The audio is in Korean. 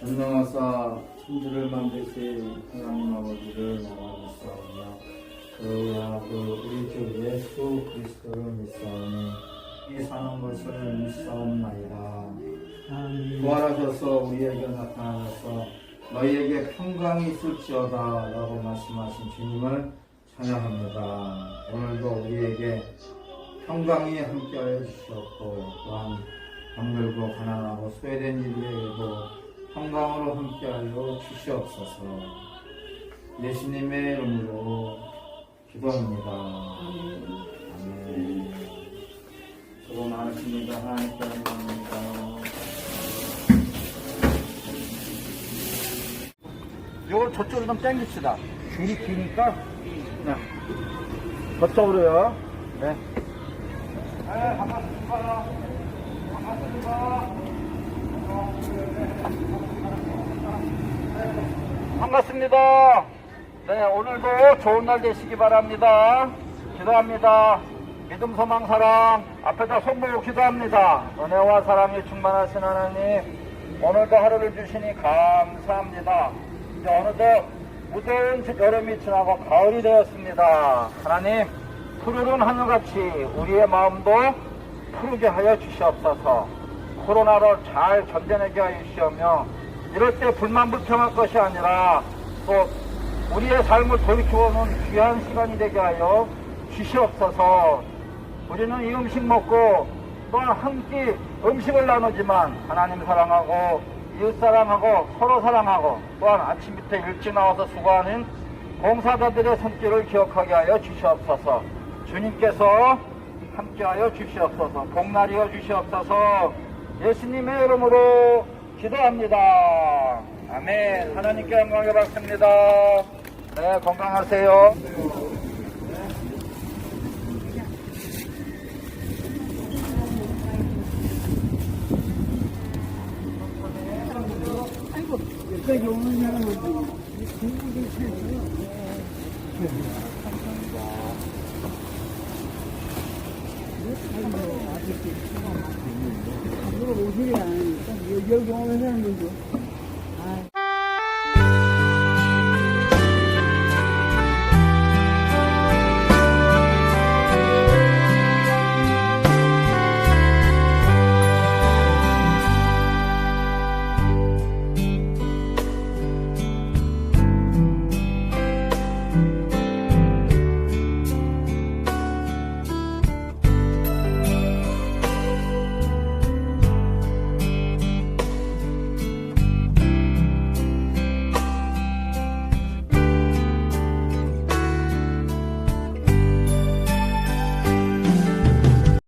전능하사 천지를 만드신 하나님 아버지를 나가겠사오며 그 아그 우리 주 예수 그리스도를 믿사오니 이 사는 것을 믿사옵나이다. 부활하셔서 우리에게 나타나셔서 너희에게 평강이 있을지어다 라고 말씀하신 주님을 찬양합니다. 오늘도 우리에게 평강이 함께하여 주시었고 또한 병들고 가난하고 소외된 이들에게도 평강으로 함께하여 주시옵소서 예수님의 이름으로 기도합니다 아멘 수고 많으십니다 하나님께 감사합니다 요걸 저쪽으로 좀 당깁시다. 줄이 기니까. 네. 저쪽으로요. 네. 네, 반갑습니다. 반갑습니다. 반갑습니다. 네, 오늘도 좋은 날 되시기 바랍니다. 기도합니다. 믿음, 소망, 사랑, 앞에다 손 모으고 기도합니다. 은혜와 사랑이 충만하신 하나님, 오늘도 하루를 주시니 감사합니다. 이제 어느덧 무더운 여름이 지나고 가을이 되었습니다. 하나님, 푸르른 하늘같이 우리의 마음도 푸르게 하여 주시옵소서. 코로나를 잘 견뎌내게 하여 주시오며, 이럴 때 불만 불평할 것이 아니라 또 우리의 삶을 돌이켜보는 귀한 시간이 되게 하여 주시옵소서. 우리는 이 음식 먹고 또한 한 끼 음식을 나누지만 하나님 사랑하고 이웃 사랑하고 서로 사랑하고 또한 아침부터 일찍 나와서 수고하는 봉사자들의 손길을 기억하게 하여 주시옵소서. 주님께서 함께하여 주시옵소서. 복날이어 주시옵소서. 예수님의 이름으로 기도합니다. 아멘. 하나님께 영광을 받습니다. 네, 건강하세요. 여기까지 오는 사람은 중국인 최고요. 감사합니다. 아저씨, 물어보시야. 여기 오는 사람들도